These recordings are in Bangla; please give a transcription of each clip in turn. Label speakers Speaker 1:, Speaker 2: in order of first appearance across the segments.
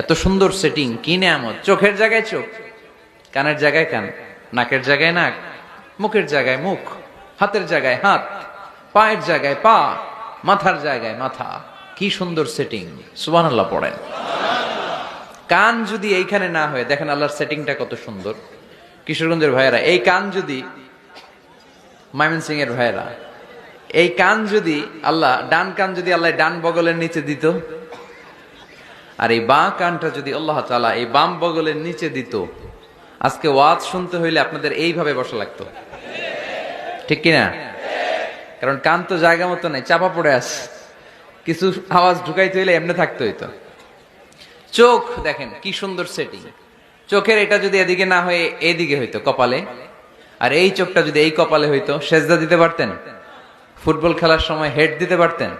Speaker 1: এত সুন্দর সেটিং কি নেয়ামত? চোখের জায়গায় চোখ, কানের জায়গায় কান, নাকের জায়গায় নাক, মুখের জায়গায় মুখ, হাতের জায়গায় হাত, পায়ের জায়গায় পা, মাথার জায়গায় মাথা। কি সুন্দর সেটিং সুবহানাল্লাহ পড়েন। কান যদি এইখানে না হয়, দেখেন আল্লাহর সেটিংটা কত সুন্দর। কিশোরগঞ্জের ভাইয়েরা, এই কান যদি ময়মনসিং এর ভাইয়েরা, এই কান যদি আল্লাহ, ডান কান যদি আল্লাহ ডান বগলের নিচে দিত আর এই বাঁ কানটা যদি আল্লাহ তাআলা এই বাম বগলের নিচে দিত, আজকে ওয়াজ শুনতে হইলে আপনাদের এইভাবে বসা লাগতো। ঠিক কিনা? কারণ কান তো জায়গা মতো নাই, চাপা পড়ে আস কিছু আওয়াজ ঢুকাইতে হইলে এমনি থাকতে হইতো। চোখ দেখেন কি সুন্দর সেটিং চোখের এটা যদি এদিকে না হয়ে এদিকে হইতো কপালে, আর এই চোখটা যদি এই কপালে হইতো, সেজদা দিতে পারতেন? ফুটবল খেলার সময় হেড দিতে পারতেন?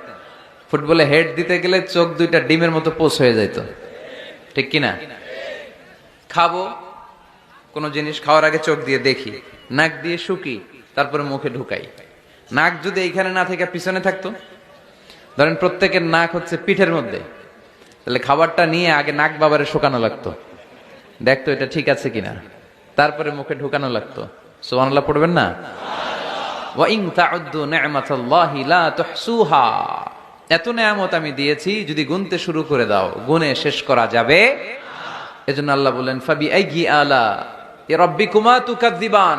Speaker 1: ফুটবলে হেড দিতে গেলে চোখ দুইটা ডিমের মতো পোষ হয়ে যাইত। ঠিক কিনা? খাব, কোনো জিনিস খাওয়ার আগে চোখ দিয়ে দেখি। নাক দিয়ে শুকি, তারপরে মুখে ঢুকাই। নাক যদি এইখানে না থেকে পিছনে থাকতো, ধরেন প্রত্যেকের নাক হচ্ছে পিঠের মধ্যে, তাহলে খাবারটা নিয়ে আগে নাক বাবারে শুকানো লাগতো। দেখতো এটা ঠিক আছে কিনা। তারপরে মুখে ঢুকানো লাগতো। সুবহানাল্লাহ পড়বেন না? ওয়া ইন তাউদ্দু নি'মাতাল্লাহি লা তুহসুহা। এত নেয়ামত আমি দিয়েছি, যদি গুনতে শুরু করে দাও, গুনে শেষ করা যাবে। এজন্য আল্লাহ বলেন ফাবি আইগি আলা এ রব্বিকুমা তুকাদ্দিবান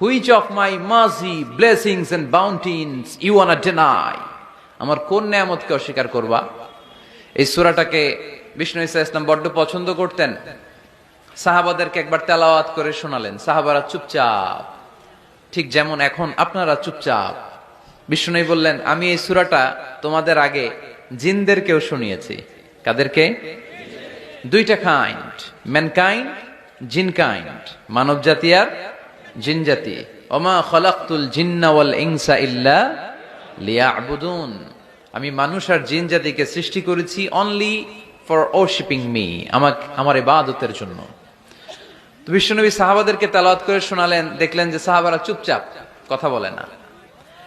Speaker 1: হুইচ অফ মাই মাজি blessings and bounties you wanna deny আমার কোন নেয়ামতকে অস্বীকার করবা? এই সূরাটাকে বিষ্ণু ইসা ইসলাম বড্ড পছন্দ করতেন। সাহাবাদেরকে একবার তেলাওয়াত করে শোনালেন। সাহাবারা চুপচাপ, ঠিক যেমন এখন আপনারা চুপচাপ। বিষ্ণু বললেন, আমি এই সুরাটা তোমাদের আগে জিনদেরকেও শুনিয়েছি। কাদেরকে? দুইটা কাইন্ড ম্যানকাইন্ড জিন কাইন্ড মানব জাতি আর জিন জাতি ওমা খলাকতুল জিন্না ওয়াল ইনসা ইল্লা লিয়াবুদুন। আমি মানুষ আর জিন জাতিকে সৃষ্টি করেছি অনলি ফর ওরশিপিং মি আমার আমার ইবাদতের জন্য। বিশ্বনবী সাহাবাদেরকে তালাওয়াত করে শোনালেন, দেখলেন যে সাহাবারা চুপচাপ কথা বলে না।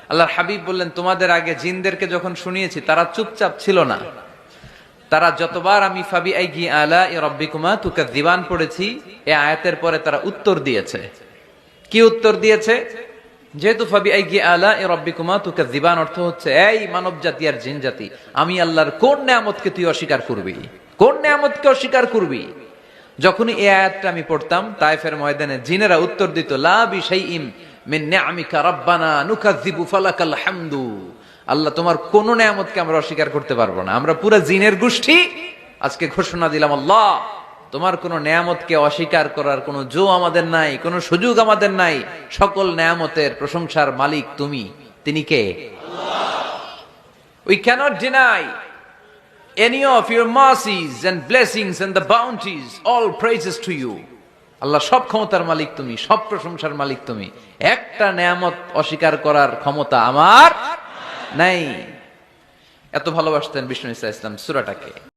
Speaker 1: আল্লাহর হাবিব বললেন, তোমাদের আগে জিনদেরকে যখন শুনিয়েছি, তারা চুপচাপ ছিল না। তারা যতবার আমি ফাবি আইগি আলা এ রব্বিকুমা তুকা দিবান পড়েছি, এ আয়াতের পরে তারা উত্তর দিয়েছে। কি উত্তর দিয়েছে? যেহেতু ফাবি আইগি আলা এ রব্বিকুমা তুকা দিবান অর্থ হচ্ছে, এই মানব জাতি আর জিন জাতি আমি আল্লাহর কোন নেয়ামতকে তুই অস্বীকার করবি? কোন নেয়ামতকে অস্বীকার করবি? যখনই এই আয়াতটা আমি পড়তাম তাইফের ময়দানে জিনেরা উত্তর দিত, লা বিশাইইম মিন আল্লাহ তোমার কোন নেয়ামতকে আমরা অস্বীকার করতে পারব না। আমরা পুরো জিনের গোষ্ঠী। আজকে ঘোষণা দিলাম আল্লাহ তোমার কোন নেয়ামতকে অস্বীকার করার কোনো জো আমাদের নাই কোনো সুযোগ আমাদের নাই। সকল নেয়ামতের প্রশংসার মালিক তুমি। তিনি কে? We cannot deny any of your mercies and blessings and the bounties, all praises to you. Allah সব ক্ষমতার মালিক তুমি, সব প্রশংসার মালিক তুমি। একটা নেয়ামত অস্বীকার করার ক্ষমতা আমার নাই। এত ভালোবাসতেন বিষ্ণু ইসা ইসলাম সুরাটাকে।